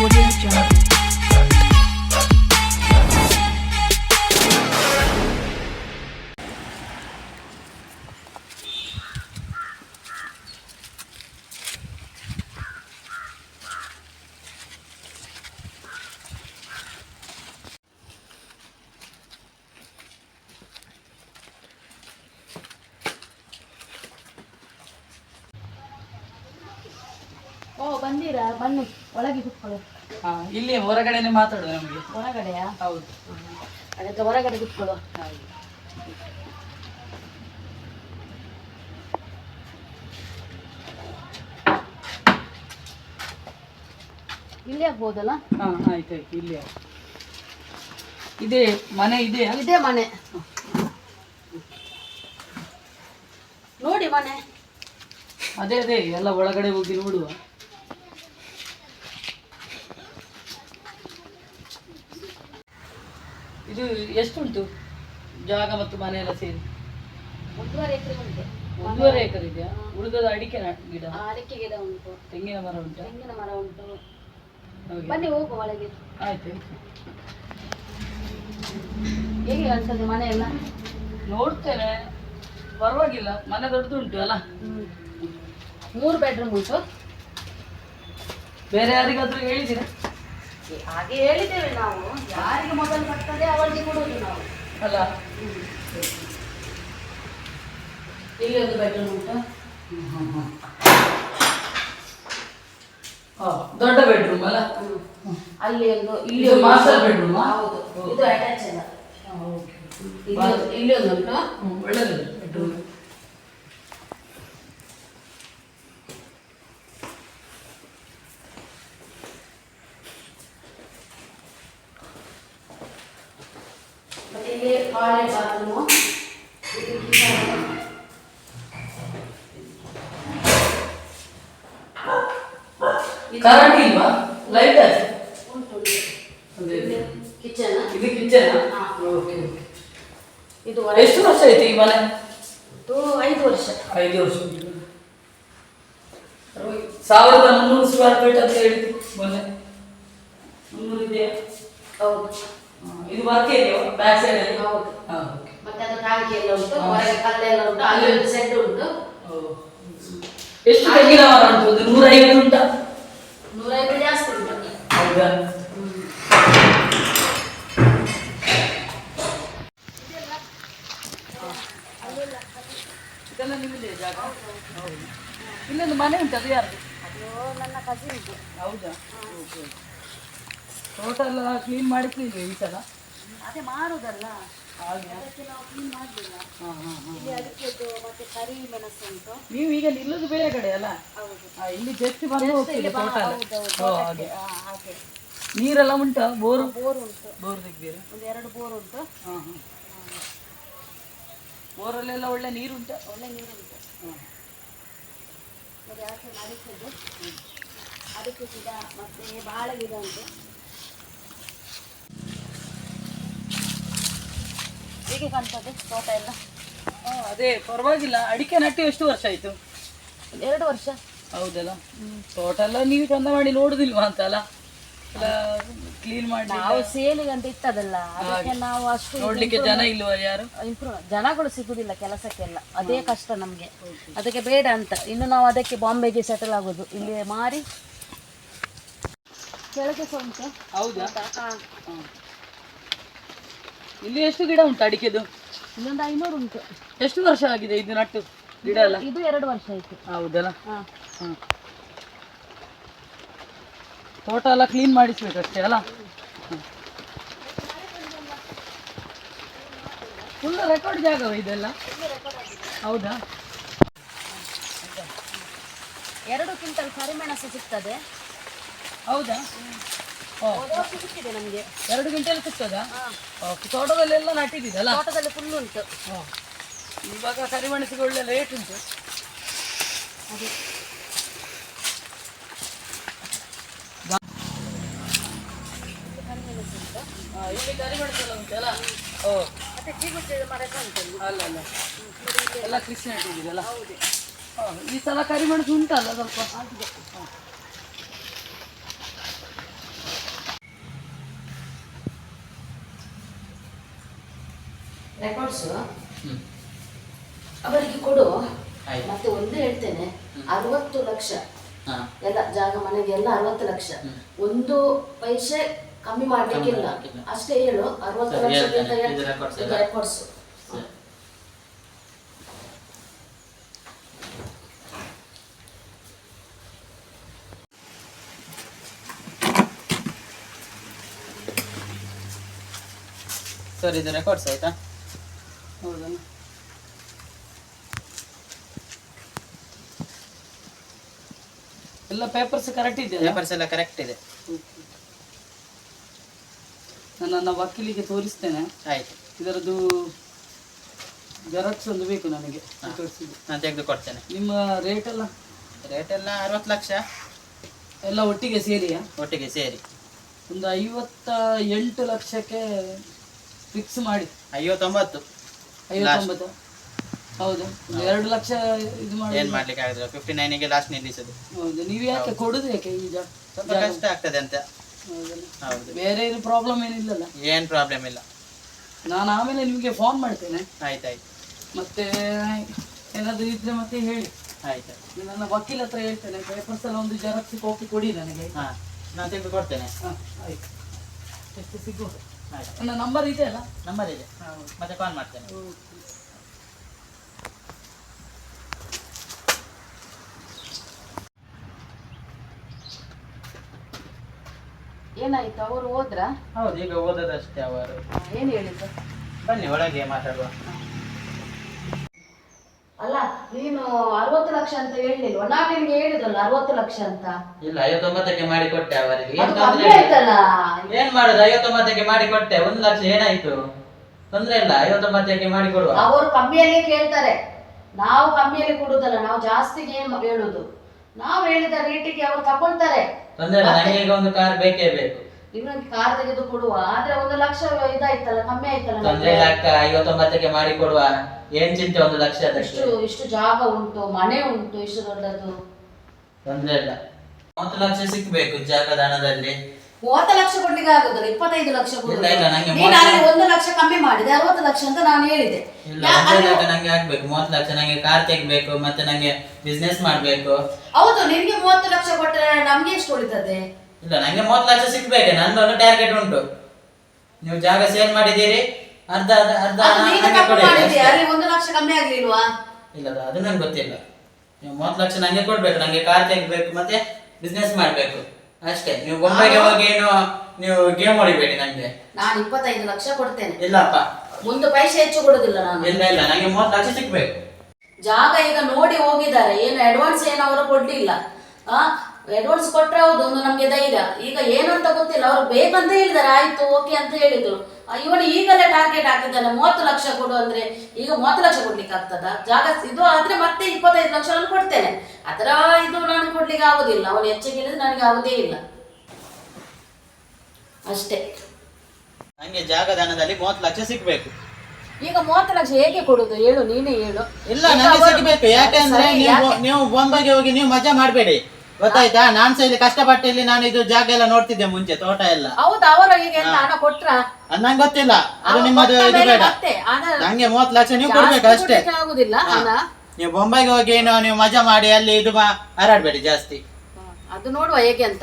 Audio Jungle. ಓ ಬಂದಿರಾ ಬನ್ನಿ ಒಳಗೆ ಕುತ್ಕೊಳ್ಳಿ ಹಾ ಇಲ್ಲಿ ಹೊರಗಡೆನೆ ಮಾತಾಡುದು ನಮಗೆ. ಹೊರಗಡೆಯಾ? ಹೌದು. ಅದಕ್ಕೆ ಹೊರಗಡೆ ಕುತ್ಕೊಳ್ಳೋ ಹಾಗೆ ಇಲ್ಲಿ ಆಗ್ಬೋದಲ್ಲ? ಹಾ ಆಯ್ತು ಆಯ್ತು ಇಲ್ಲಿ ಆಯ್ತು. ಇದೆ ಮನೆ ಇದೆ ಇದೇ ಮನೆ. ನೋಡಿ ಮನೆ. ಅದೇ ಅದೇ ಎಲ್ಲ ಒಳಗಡೆ ಹೋಗಿ ನೋಡುವ. ಇದು ಎಷ್ಟುಂಟು? ಜಾಗ ಮತ್ತು ಮನೆ ಎಲ್ಲ ಸೇರಿ? ಒಂದೂವರೆ ಎಕರೆ ಉಂಟು. ಒಂದೂವರೆ ಎಕರೆ ಇದೆಯಾ ಉಳಿದದ ಅಡಿಕೆ ನ- ಗಿಡ? ಆ, ಅಡಿಕೆ ಗಿಡ ಉಂಟು. ತೆಂಗಿನ ಮರ ಉಂಟು? ತೆಂಗಿನ ಮರ ಉಂಟು. ಹಾಗೆ. ಬನ್ನಿ ಹೋಗುವ ಒಳಗೆ. ಆಯ್ತು ಹೇಗೆ ಕಾಣ್ತದೆ ಮನೆ ಎಲ್ಲ? ನೋಡ್ತೇನೆ. ಪರವಾಗಿಲ್ಲ. ಮನೆ ದೊಡ್ಡದುಂಟು ಅಲ್ಲ? ಮೂರು ಬೆಡ್ರೂಮ್ ಉಂಟು. ಬೇರೆ ಯಾರಿಗಾದ್ರೂ ಹೇಳಿದ್ದೀರಾ? ಹಾಗೆ ಹೇಳಿದ್ದೇವೆ ನಾವು. ಯಾರಿಗೆ ಮೊದಲು ಬರ್ತದೆ ಅವರಿಗೆ ಕೊಡುವುದು ನಾವು. ಅಲ್ಲ. ಇಲ್ಲಿ ಒಂದು ಬೆಡ್ರೂಮ್ ಉಂಟಾ ದೊಡ್ಡ ಬೆಡ್ರೂಮ್ ಅಲ್ಲ? ಅಲ್ಲಿ ಒಂದು ಇಲ್ಲಿ ಮಾಸ್ಟರ್ ಬೆಡ್ರೂಮ್ ಹೌದು. ಇದು ಅಟ್ಯಾಚ್ ಅಲ್ಲ. ಇಲ್ಲಿ ಒಂದು- ಉಂಟು ಒಳ್ಳೆದು ಬೆಡ್ರೂಮ್ ಇದು ಕಿಚನ್ ಕರೆಂಟ್ ಇಲ್ವಾ ಲೈಟ್. ಕಿಚನ್ ಇದು? ಕಿಚನ್ ಇದು ಎಷ್ಟು ವರ್ಷ ಐತಿ ಈ ಮನೆ? ಐದು ವರ್ಷ. ಐದು ವರ್ಷ ಸಾವಿರದ ಮುನ್ನೂರು ಸ್ಕ್ವೇರ್ ಫೀಟ್ ಅಂತ ಹೇಳಿದ್ದು ಮೊನ್ನೆ. ಮುನ್ನೂರು ಇದೆಯಾ? ಹೌದು. ಇದು ವರ್ಕ್ ಇದೆಯೋ ಬ್ಯಾಕ್ ಸೈಡ್ ಅಲ್ಲಿ ಹೌದು. ಮತ್ತೆ ಅದು ಟಾಂಕಿ ಎಲ್ಲ ಉಂಟು. ಹೊರಗೆ ಕಲ್ಲೆಲ್ಲ ಉಂಟು ಅಲ್ಲಿ ಒಂದು ಸೆಡ್ ಉಂಟು. ಎಷ್ಟು ತೆಂಗಿನ ಮರ ಉಂಟು? ಒಂದು ನೂರೈವತ್ತು ಉಂಟಾ? ನೂರೈವತ್ತು ಜಾಸ್ತಿ ಉಂಟು. ಹೌದಾ? ಇದೆಲ್ಲ ನಿಮ್ಮದೇ ಜಾಗ? ಹೌದು. ಇಲ್ಲೊಂದು ಮನೆ ಉಂಟು ಅದು ಯಾರು ನನ್ನ ಕಸಿನ್ ಹೌದಾ? ತೋಟ ಎಲ್ಲ ಕ್ಲೀನ್ ಮಾಡಿಸ್ಲಿಲ್ವೇ ಈ ಸಲ? ಅದೇ ಮಾರುದಲ್ಲ. ಹಾಗೆ. ಅದಕ್ಕೆ ನಾವು ಕ್ಲೀನ್ ಮಾಡಲಿಲ್ಲ. ಹಾಂ ಹಾಂ ಹಾಂ ಇಲ್ಲಿ ಅಡಿಕೆದು ಮತ್ತೆ ಕರಿ ಮೆಣಸು ಉಂಟು. ನೀವು ಈಗ ನಿಲ್ಲೋದು ಬೇರೆ ಕಡೆ ಅಲ್ಲ? ಆ, ಇಲ್ಲಿ ಬಂದು Just ಹೋಗ್ತೀರಿ ತೋಟ ಎಲ್ಲ ಹೌದು, ಹೌದು, ಓ, ಹಾಗೆ. ಆ, ಹಾಗೆ. ನೀರೆಲ್ಲ ಉಂಟಾ? ಬೋರ್? ಬೋರ್ ಉಂಟು. ಬೋರ್ ತೆಗ್ದೀರಾ? ಒಂದು ಎರಡು ಬೋರ್ ಉಂಟು. ಹಾಂ ಹಾಂ. ಬೋರಲ್ಲೆಲ್ಲ ಒಳ್ಳೆ ನೀರು ಉಂಟಾ? ಒಳ್ಳೆ ನೀರು ಉಂಟು. ಅದಕ್ಕೆ ಮತ್ತೆ ಆಚೆ ಗಿಡ ಮತ್ತೆ ಬಾಳೆ ಗಿಡ ಉಂಟು. ಹೇಗೆ ಕಾಣ್ತದೆ ತೋಟ ಎಲ್ಲ. ಅದೇ ಪರವಾಗಿಲ್ಲ ಅಡಿಕೆ ನಟ್ಟು ಎಷ್ಟು ವರ್ಷ ಆಯ್ತು? ಎರಡು ವರ್ಷ. ಹೌದಲ್ಲ? ತೋಟ ಎಲ್ಲ ನೀವು ಚಂದ ಮಾಡಿ ನೋಡುದಿಲ್ವಾ ಅಂತ ಅಲ್ಲ? ಕ್ಲೀನ್ ಮಾಡಿ ನಾವು ಸೇಲಿಗೆ ಅಂತ ಇತ್ತದಲ್ಲ ಅದಕ್ಕೆ ನಾವು ಅಷ್ಟು ನೋಡ್ಲಿಕ್ಕೆ ಜನ ಇಲ್ವಾ ಯಾರು? ಇಂಪ್ರೂವ್ ಜನಗಳು ಸಿಗುದಿಲ್ಲ ಕೆಲಸಕ್ಕೆಲ್ಲ. ಅದೇ ಕಷ್ಟ ನಮಗೆ. ಅದಕ್ಕೆ ಬೇಡ ಅಂತ. ಇನ್ನು ನಾವು ಅದಕ್ಕೆ ಬಾಂಬೆಗೆ ಸೆಟಲ್ ಆಗೋದು. ಇಲ್ಲಿ ಮಾರಿ. ಕೆಳಗೆ ಉಂಟು ಹೌದಾ? ಹಾ. ಇಲ್ಲಿ ಎಷ್ಟು ಗಿಡ ಉಂಟು ಅಡಿಕೆದು? ಇಲ್ಲೊಂದು ಐನೂರು ಉಂಟು. ಎಷ್ಟು ವರ್ಷ ಆಗಿದೆ ಇದು ನಟ್ಟು ಗಿಡ ಎಲ್ಲ? ಇದು ಎರಡು ವರ್ಷ ಆಯ್ತು. ಹೌದಲ್ಲ? ಹ್ಮ್. ತೋಟ ಎಲ್ಲ ಕ್ಲೀನ್ ಮಾಡಿಸ್ಬೇಕಷ್ಟೇ ಅಲ್ಲ? ಫುಲ್ ರೆಕಾರ್ಡ್ ಜಾಗವ ಇದೆಲ್ಲ? ಹೌದಾ? ಎರಡು ಕ್ವಿಂಟಲ್ ಕರಿಮೆಣಸು ಸಿಗ್ತದೆ. ಹೌದಾ? ನಮಗೆ ಎರಡು ಗಂಟೆಯಲ್ಲಿ ಸಿಗ್ತದಾ ಹಾ. ಓಕೆ ತೋಟದಲ್ಲೆಲ್ಲ ನಟ್ಟಿದ್ದೀರಲ್ಲ ತೋಟದಲ್ಲಿ ಫುಲ್ ಉಂಟು. ಇವಾಗ ಕರಿಮೆಣಸಿಗೆ ಒಳ್ಳೆ ರೇಟ್ ಉಂಟು ಅದೇ ಇಲ್ಲಿ ಕರಿಮೆಣಸೆಲ್ಲ ಉಂಟಲ್ಲ ಓ ಮತ್ತೆ ಮರ ಉಂಟು. ಅಲ್ಲ ಅಲ್ಲ. ಎಲ್ಲ ಕೃಷಿ ಹೌದು. ಈ ಸಲ ಕರಿಮೆಣಸು ಉಂಟಲ್ಲ ಸ್ವಲ್ಪ? ಆಗಿದೆ. ಹಾ. ರೆಕಾರ್ಡ್ಸು ಅವರಿಗೆ ಕೊಡು. ಮತ್ತೆ ಒಂದೇ ಹೇಳ್ತೇನೆ. ಅರವತ್ತು ಲಕ್ಷ. ಎಲ್ಲ ಜಾಗ ಮನೆಗೆ ಎಲ್ಲ ಅರವತ್ತು ಲಕ್ಷ. ಒಂದು ಪೈಸೆ ಕಮ್ಮಿ ಮಾಡ್ಲಿಕ್ಕಿಲ್ಲ. ಅಷ್ಟೇ ಹೇಳು. ಅರವತ್ತು ಲಕ್ಷ ರೆಕಾರ್ಡ್ಸ್ ಸರ್. ಇದು ರೆಕಾರ್ಡ್ಸ್ ಆಯ್ತಾ ಹೌದಲ್ಲ ಎಲ್ಲ ಪೇಪರ್ಸ್ ಕರೆಕ್ಟ್ ಇದೆ ಪೇಪರ್ಸ್ ಎಲ್ಲ ಕರೆಕ್ಟ್ ಇದೆ. ನಾನು ನನ್ನ ವಕೀಲಿಗೆ ತೋರಿಸ್ತೇನೆ. ಆಯ್ತು. ಇದರದ್ದು ಜೆರಾಕ್ಸ್ ಒಂದು ಬೇಕು ನನಗೆ. ನಾನು ತೆಗೆದು ಕೊಡ್ತೇನೆ. ನಿಮ್ಮ ರೇಟ್ ಎಲ್ಲ? ರೇಟ್ ಎಲ್ಲ ಅರವತ್ತು ಲಕ್ಷ. ಎಲ್ಲ ಒಟ್ಟಿಗೆ ಸೇರಿಯಾ? ಒಟ್ಟಿಗೆ ಸೇರಿ. ಒಂದು ಐವತ್ತ ಎಂಟು ಲಕ್ಷಕ್ಕೆ ಫಿಕ್ಸ್ ಮಾಡಿ. ಐವತ್ತೊಂಬತ್ತು. ಐವತ್ತೊಂಬತ್ತು. ಹೌದು. ಎರಡು ಲಕ್ಷ ಇದು ಮಾಡಿ ಏನ್ ಮಾಡ್ಲಿಕ್ಕೆ ಆಗುದಿಲ್ಲ. ಫಿಫ್ಟಿ ನೈನಿಗೆ ಲಾಸ್ಟ್ ನಿಲ್ಲಿಸುದು. ಹೌದು. ನೀವು ಯಾಕೆ ಕೊಡುದು ಯಾಕೆ ಈಗ? ಸ್ವಲ್ಪ ಕಷ್ಟ ಆಗ್ತದೆ ಅಂತ? ಹೌದು. ಬೇರೆ ಏನು ಪ್ರಾಬ್ಲಮ್ ಏನಿಲ್ಲಲ್ಲ? ಏನ್ ಪ್ರಾಬ್ಲಮ್ ಇಲ್ಲ. ನಾನು ಆಮೇಲೆ ನಿಮಗೆ ಫೋನ್ ಮಾಡ್ತೇನೆ. ಆಯ್ತಾಯ್ತು ಮತ್ತೆ ಏನಾದರೂ ಇದ್ರೆ ಮತ್ತೆ ಹೇಳಿ. ಆಯ್ತು ನನ್ನ ವಕೀಲ ಹತ್ರ ಹೇಳ್ತೇನೆ. ಪೇಪರ್ಸ್ ಎಲ್ಲ ಒಂದು ಜೆರಾಕ್ಸ್ ಕಾಪಿ ಕೊಡಿ ನನಗೆ. ಹಾ. ನಾನು ತೆಗೆದು ಕೊಡ್ತೇನೆ. ಹಾಂ ಆಯ್ತು. ಎಷ್ಟು ಸಿಗ್ಬೋದು ಆಯ್ತು. ನನ್ನ ನಂಬರ್ ಇದೆ ಅಲ್ಲ? ನಂಬರ್ ಇದೆ. ಮತ್ತೆ ಕಾಲ್ ಮಾಡ್ತೇನೆ. ಏನಾಯ್ತು? ಅವರು ಹೋದ್ರ? ಹೌದು ಈಗ ಓದೋದಷ್ಟೇ ಅವರು. ಏನು ಹೇಳಿದ್ರು ಬನ್ನಿ ಒಳಗೆ ಮಾತಾಡುವ. ಅಲ್ಲ ನೀನು ಅರವತ್ತು ಲಕ್ಷ ಅಂತ ಹೇಳಿಲ್ವ? ನಾನು ನಿನ್ಗೆ ಹೇಳಿದಲ್ಲ ಅರವತ್ತು ಲಕ್ಷ ಅಂತ. ಇಲ್ಲ ಐವತ್ತೊಂಬತ್ತಕ್ಕೆ ಮಾಡಿ ಕೊಟ್ಟೆ ಅವರಿಗೆ ಏನ್ ಅದು ತೊಂದ್ರೆ ಕಮ್ಮಿ ಇಲ್ಲ. ಆಯ್ತಲ್ಲ? ಏನ್ ಮಾಡುದು? ಐವತ್ತೊಂಬತ್ತಕ್ಕೆ ಮಾಡಿ ಕೊಟ್ಟೆ ಒಂದ್ ಲಕ್ಷ ಏನಾಯ್ತು? ತೊಂದ್ರೆ ಇಲ್ಲ ಐವತ್ತೊಂಬತ್ತಕ್ಕೆ ಮಾಡಿ ಕೊಡುವ ಅವರು ಕಮ್ಮಿಯಲ್ಲಿ ಕೇಳ್ತಾರೆ. ನಾವು ಕಮ್ಮಿಯಲ್ಲಿ ಕೊಡುದಲ್ಲ ನಾವು ಜಾಸ್ತಿಗೆ ಏನ್ ಹೇಳುದು. ನಾವು ಹೇಳಿದ ರೇಟಿಗೆ ಅವರು ತಗೊಳ್ತಾರೆ. ತೊಂದ್ರೆ ಇಲ್ಲ ನನಗೆ ಒಂದು ಕಾರ್ ಬೇಕೇ ಬೇಕು. ಇನ್ನೊಂದು ಕಾರ್ ತೆಗೆದು ಕೊಡುವ ಆದ್ರೆ ಒಂದು ಲಕ್ಷ ಇದಾಯ್ತಲ್ಲ ಕಮ್ಮಿ ಆಯ್ತಲ್ಲ ತೊಂದ್ರೆ ನಮ್ಗೆ. ಅಕ್ಕ ಐವತ್ತೊಂಬತ್ತಕ್ಕೆ ಮಾಡಿ ಕೊಡುವ. ಏನ್ ಚಿಂತೆ ಒಂದು ಲಕ್ಷ ಇಷ್ಟು ಇಷ್ಟು ಜಾಗ ಉಂಟು ಮನೆ ಉಂಟು ಇಷ್ಟು ದೊಡ್ಡದು ತೊಂದ್ರೆ ಇಲ್ಲ. ಮೂವತ್ತು ಲಕ್ಷ ಸಿಕ್ಬೇಕು ಜಾಗದ ಹಣದಲ್ಲಿ ಮೂವತ್ತು ಲಕ್ಷ ಕೊಡ್ಲಿಕ್ಕೆ ಆಗುದಿಲ್ಲ ಇಪ್ಪತ್ತೈದು ಲಕ್ಷ ಕೊಡ್ಲಿಕ್ಕೆ ಇಲ್ಲ, ಇಲ್ಲ, ನಂಗೆ ನೀನು ಅಲ್ಲಿ ಒಂದು ಲಕ್ಷ ಕಮ್ಮಿ ಮಾಡಿದೆ ಅರವತ್ತು ಲಕ್ಷ ಅಂತ ನಾನು ಹೇಳಿದೆ ಇಲ್ಲ ಯಾ- ಒಂದೇ ಅಲ್ಲಿ- ಜಾಗ ನಂಗೆ ಆಗ್ಬೇಕು ಮೂವತ್ತು ಲಕ್ಷ ನಂಗೆ ಕಾರ್ ತೆಗ್ಬೇಕು ಮತ್ತೆ ನಂಗೆ ಬಿಸ್ನೆಸ್ ಮಾಡ್ಬೇಕು. ಹೌದು ನಿನ್ಗೆ ಮೂವತ್ತು ಲಕ್ಷ ಕೊಟ್ಟರೆ ನಮ್ಗೆ ಎಷ್ಟು ಉಳಿತದೆ? ಇಲ್ಲ ನಂಗೆ ಮೂವತ್ತು ಲಕ್ಷ ಸಿಗ್ಬೇಕು ನಂದೊಂದು ಟಾರ್ಗೆಟ್ ಉಂಟು. ನೀವು ಜಾಗ ಸೇಲ್ ಮಾಡಿದ್ದೀರಿ ಅರ್ಧ ಅರ್ಧ ಅರ್ಧ ಅದು ನೀನು ನಂಗೆ ತಪ್ಪು ಕೊಡಿ. ಮಾಡಿದ್ಯಾ ಅಲ್ಲಿ ಒಂದು ಲಕ್ಷ ಕಮ್ಮಿ ಆಗ್ಲಿಲ್ವಾ? ಇಲ್ಲ ಅದು- ಅದು ನಂಗೆ ಗೊತ್ತಿಲ್ಲ. ನೀವು ಮೂವತ್ತು ಲಕ್ಷ ನಂಗೆ ಕೊಡ್ಬೇಕು ನಂಗೆ ಕಾರ್ ತೆಗಿಬೇಕು ಮತ್ತೆ ಬಿಸ್ನೆಸ್ ಮಾಡ್ಬೇಕು. ಅಷ್ಟೇ. ನೀವು ಬೊಂಬೆಗೆ ಹೋಗಿ ಏನು ನೀವು ಗೇಮ್ ಹೊಡಿಬೇಡಿ ನಂಗೆ. ನಾನು ಇಪ್ಪತ್ತೈದು ಲಕ್ಷ ಕೊಡ್ತೇನೆ. ಇಲ್ಲಪ್ಪ. ಮುಂದೆ ಪೈಸೆ ಹೆಚ್ಚು ಕೊಡುದಿಲ್ಲ ನಾನು. ಇಲ್ಲ ಇಲ್ಲ. ನಂಗೆ ಮೂವತ್ತು ಲಕ್ಷ ಸಿಗ್ಬೇಕು. ಜಾಗ ಈಗ ನೋಡಿ ಹೋಗಿದ್ದಾರೆ. ಏನು ಅಡ್ವಾನ್ಸ್ ಏನು ಅವರು ಕೊಡ್ಲಿಲ್ಲ. ಆ ಅಡ್ವಾನ್ಸ್ ಕೊಟ್ರೆ ಹೌದು ಒಂದು ನಮ್ಗೆ ಧೈರ್ಯ. ಈಗ ಏನಂತ ಗೊತ್ತಿಲ್ಲ ಅವ್ರು ಬೇಕಂತ ಹೇಳಿದ್ದಾರೆ ಆಯ್ತು ಓಕೆ ಅಂತ ಹೇಳಿದ್ರು. ಆ, ಇವನು ಈಗಲೇ ಟಾರ್ಗೆಟ್ ಹಾಕಿದ್ದಾನೆ ಮೂವತ್ತು ಲಕ್ಷ ಕೊಡು ಅಂದ್ರೆ ಈಗ ಮೂವತ್ತು ಲಕ್ಷ ಕೊಡ್ಲಿಕ್ಕೆ ಆಗ್ತದ? ಜಾಗ ಇದು ಆದ್ರೆ ಮತ್ತೆ ಇಪ್ಪತ್ತೈದು ಲಕ್ಷ ನಾನು ಕೊಡ್ತೇನೆ. ಅದರ ಇದು ನಾನು ಕೊಡ್ಲಿಕ್ಕೆ ಆಗುದಿಲ್ಲ. ಅವನು ಹೆಚ್ಚಿಗೆ ಹೇಳಿದ್ರೆ ನನಗೆ ಆಗುದೇ ಇಲ್ಲ. ಅಷ್ಟೇ. ನಂಗೆ ಜಾಗದಾನದಲ್ಲಿ ಮೂವತ್ತು ಲಕ್ಷ ಸಿಗ್ಬೇಕು. ಈಗ ಮೂವತ್ತು ಲಕ್ಷ ಹೇಗೆ ಕೊಡುದು? ಹೇಳು ನೀನೇ ಹೇಳು. ಇಲ್ಲ ನನಗೆ ಸಿಗ್ಬೇಕು. ಯಾಕಂದ್ರೆ ನೀವು? ನೀವು ಬೊಂಬೈಗೆ ಹೋಗಿ ನೀವು ಮಜಾ ಮಾಡಬೇಡಿ. ಗೊತ್ತಾಯ್ತಾ? ನಾನ್ಸ ಇಲ್ಲಿ ಕಷ್ಟಪಟ್ಟು ಇಲ್ಲಿ ನಾನು ಇದು ಜಾಗ ಎಲ್ಲ ನೋಡ್ತಿದ್ದೆ ಮುಂಚೆ ತೋಟ ಎಲ್ಲ. ಹೌದು ಅವರು ಈಗ ಎಂತ ಹಣ ಕೊಟ್ರ? ಅದು ನಂಗೆ ಗೊತ್ತಿಲ್ಲ. ಅದು ನಿಮ್ಮದು ಇದು ಬೇಡ. ಮತ್ತೆ ಹಣ ನಂಗೆ ಮೂವತ್ತು ಲಕ್ಷ ನೀವು ಕೊಡ್ಬೇಕು ಅಷ್ಟೇ. ಕೊಡ್ಲಿಕ್ಕೆ ಆಗುದಿಲ್ಲ ಹಣ? ನೀವು ಬೊಂಬೈಗೆ ಹೋಗಿ ಏನು ನೀವು ಮಜಾ ಮಾಡಿ ಅಲ್ಲಿ ಇದು ಮಾ- ಹಾರಾಡ್ಬೇಡಿ ಜಾಸ್ತಿ. ಅದು ನೋಡುವ ಹೇಗೆ ಅಂತ.